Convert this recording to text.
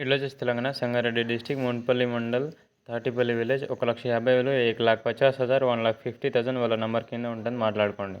ఇట్లా వచ్చేసి Telangana Sangareddy district Munpalli mandal Tatipalli village ఒక లక్ష యాభై వేలు ఏక్ లాక్ పచాస్ హజార్ వన్ లాక్ ఫిఫ్టీ థౌసండ్ వాళ్ళ నెంబర్ కింద ఉంటుంది మాట్లాడుకోండి.